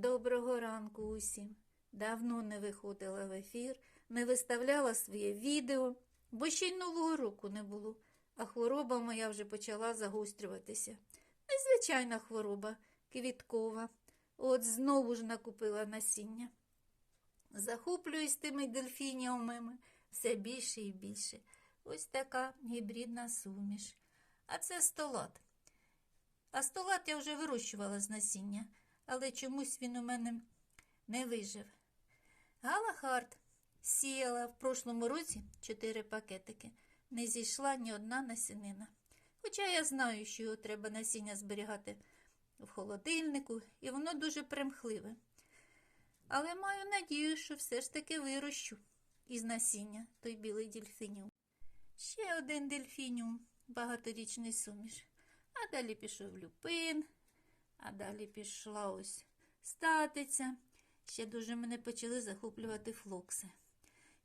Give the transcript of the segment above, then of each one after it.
Доброго ранку усім. Давно не виходила в ефір, не виставляла своє відео, бо ще й нового року не було, а хвороба моя вже почала загострюватися. Незвичайна хвороба, квіткова. От знову ж накупила насіння. Захоплююсь тими дельфініумами все більше і більше. Ось така гібридна суміш. А це столат. А столат я вже вирощувала з насіння, але чомусь він у мене не вижив. Галахард сіяла в прошлому році чотири пакетики. Не зійшла ні одна насінина. Хоча я знаю, що його треба насіння зберігати в холодильнику, і воно дуже примхливе. Але маю надію, що все ж таки вирощу із насіння той білий дельфініум. Ще один дельфініум, багаторічний суміш. А далі пішов люпин, а далі пішла ось статиця. Ще дуже мене почали захоплювати флокси.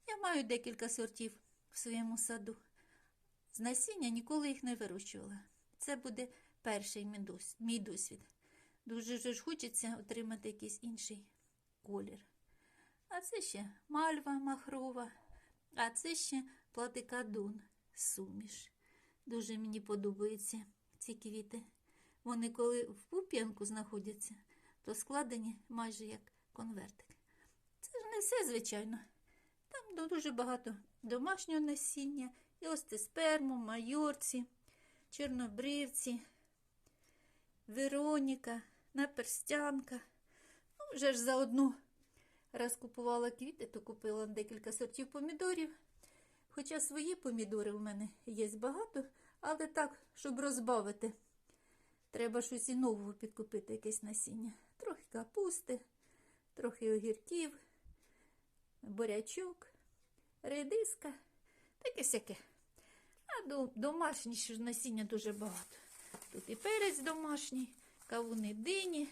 Я маю декілька сортів в своєму саду. З насіння ніколи їх не вирощувала. Це буде перший мій досвід. Дуже ж хочеться отримати якийсь інший колір. А це ще мальва махрова, а це ще платикадун суміш. Дуже мені подобаються ці квіти. Вони, коли в пуп'янку знаходяться, то складені майже як конвертик. Це ж не все, звичайно. Там дуже багато домашнього насіння, і остесперму, майорці, чорнобривці, Вероніка, наперстянка. Ну, вже ж за одну раз купувала квіти, то купила декілька сортів помідорів. Хоча свої помідори в мене є багато, але так, щоб розбавити. Треба щось і нового підкупити, якесь насіння. Трохи капусти, трохи огірків, бурячок, редиска, таке сяке. А до, домашні ж насіння дуже багато. Тут і перець домашній, кавуни дині.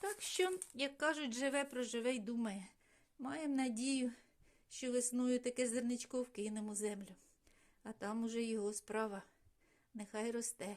Так що, як кажуть, живе, проживе й думає. Маємо надію, що весною таке зерничко вкинемо землю. А там уже його справа. Нехай росте.